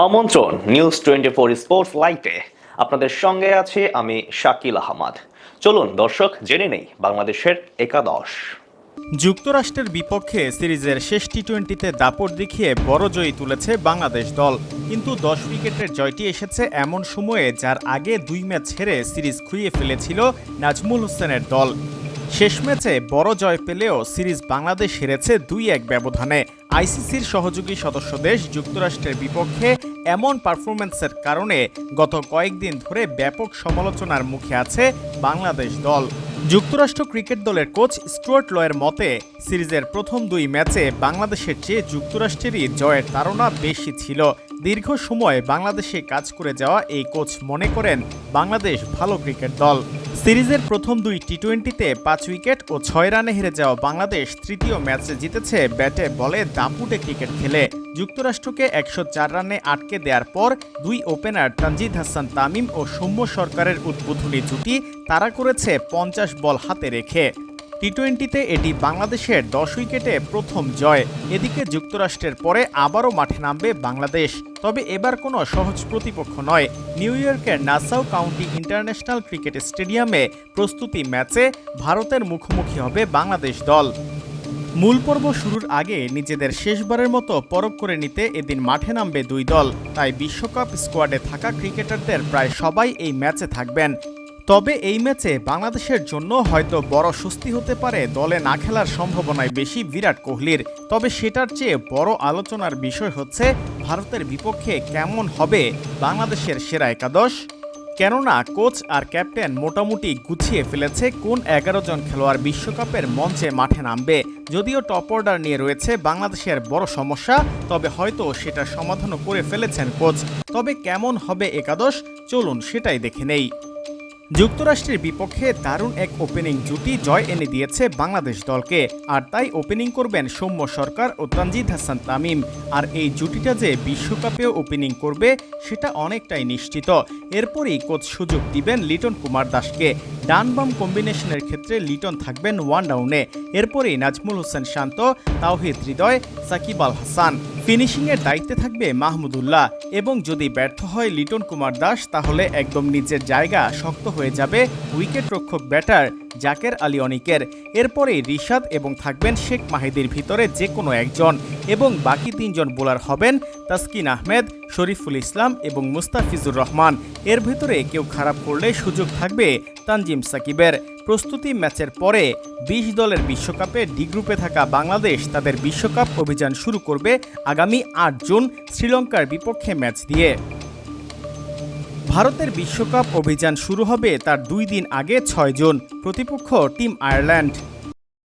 আমন্ত্রণ news twenty four sports লাইটে আপনাদের সঙ্গে আছে আমি শাকিল আহমদ। চলুন দর্শক, জেনে নেই বাংলাদেশের একাদশ। যুক্তরাষ্ট্রের বিপক্ষে সিরিজের শেষ টি টোয়েন্টিতে দাপট দেখিয়ে বড় জয়ী তুলেছে বাংলাদেশ দল। কিন্তু দশ উইকেটের জয়টি এসেছে এমন সময়ে, যার আগে দুই ম্যাচ হেরে সিরিজ খুইয়ে ফেলেছিল নাজমুল হোসেনের দল। শেষ ম্যাচে বড় জয় পেলেও সিরিজ বাংলাদেশ হেরেছে দুই এক ব্যবধানে। আইসিসির সহযোগী সদস্য দেশ যুক্তরাষ্ট্রের বিপক্ষে এমন পারফরম্যান্সের কারণে গত কয়েকদিন ধরে ব্যাপক সমালোচনার মুখে আছে বাংলাদেশ দল। যুক্তরাষ্ট্র ক্রিকেট দলের কোচ স্টুয়ার্ট লয়ের মতে, সিরিজের প্রথম দুই ম্যাচে বাংলাদেশের চেয়ে যুক্তরাষ্ট্রেরই জয়ের তাড়না বেশি ছিল। দীর্ঘ সময় বাংলাদেশে কাজ করে যাওয়া এই কোচ মনে করেন, বাংলাদেশ ভালো ক্রিকেট দল। সিরিজের প্রথম দুই টি টোয়েন্টিতে পাঁচ উইকেট ও ছয় রানে হেরে যাওয়া বাংলাদেশ তৃতীয় ম্যাচে জিতেছে ব্যাটে বলে দাপুটে ক্রিকেট খেলে। যুক্তরাষ্ট্রকে একশো চার রানে আটকে দেওয়ার পর দুই ওপেনার তানজিদ হাসান তামিম ও সৌম্য সরকারের উদ্বোধনী জুটি তারা করেছে পঞ্চাশ বল হাতে রেখে। টি টোয়েন্টিতে এটি বাংলাদেশের দশ উইকেটে প্রথম জয়। এদিকে যুক্তরাষ্ট্রের পরে আবারও মাঠে নামবে বাংলাদেশ। তবে এবার কোনো সহজ প্রতিপক্ষ নয়। নিউ ইয়র্কের নাসাউ কাউন্টি ইন্টারন্যাশনাল ক্রিকেট স্টেডিয়ামে প্রস্তুতি ম্যাচে ভারতের মুখোমুখি হবে বাংলাদেশ দল। মূল পর্ব শুরুর আগে নিজেদের শেষবারের মতো পরখ করে নিতে এদিন মাঠে নামবে দুই দল। তাই বিশ্বকাপ স্কোয়াডে থাকা ক্রিকেটারদের প্রায় সবাই এই ম্যাচে থাকবেন। তবে এই ম্যাচে বাংলাদেশের জন্য হয়তো বড় স্বস্তি হতে পারে দলে না খেলার সম্ভাবনায় বেশি বিরাট কোহলির। তবে সেটার চেয়ে বড় আলোচনার বিষয় হচ্ছে, ভারতের বিপক্ষে কেমন হবে বাংলাদেশের সেরা একাদশ? কেননা কোচ আর ক্যাপ্টেন মোটামুটি গুছিয়ে ফেলেছে কোন এগারো জন খেলোয়াড় বিশ্বকাপের মঞ্চে মাঠে নামবে। যদিও টপ অর্ডার নিয়ে রয়েছে বাংলাদেশের বড় সমস্যা, তবে হয়তো সেটা সমাধানও করে ফেলেছেন কোচ। তবে কেমন হবে একাদশ? চলুন সেটাই দেখে নেই। যুক্তরাষ্ট্রের বিপক্ষে দারুণ এক ওপেনিং জুটি জয় এনে দিয়েছে বাংলাদেশ দলকে, আর তাই ওপেনিং করবেন সৌম্য সরকার ও তানজিদ হাসান তামিম। আর এই জুটিটা যে বিশ্বকাপেও ওপেনিং করবে, সেটা অনেকটাই নিশ্চিত। এরপরই কোচ সুযোগ দিবেন লিটন কুমার দাসকে। ডান বাম কম্বিনেশনের ক্ষেত্রে লিটন থাকবেন ওয়ান ডাউনে। এরপরেই নাজমুল হোসেন শান্ত, তাওহিদ হৃদয়, সাকিব আল হাসান। ফিনিশিংয়ের দায়িত্বে থাকবে মাহমুদুল্লাহ এবং যদি ব্যর্থ হয় লিটন কুমার দাস, তাহলে একদম নিজের জায়গা শক্ত হয়ে যাবে উইকেট রক্ষক ব্যাটার জাকের আলী অনিকের। এরপরে রিশাদ এবং থাকবেন শেখ মাহিদির ভিতরে যে কোনো একজন এবং বাকি তিনজন বোলার হবেন তাসকিন আহমেদ, শরীফুল ইসলাম এবং মুস্তাফিজুর রহমান। এর ভিতরে কেউ খারাপ করলে সুযোগ থাকবে তানজিম সাকিবের। প্রস্তুতি ম্যাচের পরে বিশ দলের বিশ্বকাপে ডি গ্রুপে থাকা বাংলাদেশ তাদের বিশ্বকাপ অভিযান শুরু করবে আগামী আট জুন শ্রীলঙ্কার বিপক্ষে ম্যাচ দিয়ে। ভারতের বিশ্বকাপ অভিযান শুরু হবে তার দুই দিন আগে ছয় জুন। প্রতিপক্ষ টিম আয়ারল্যান্ড।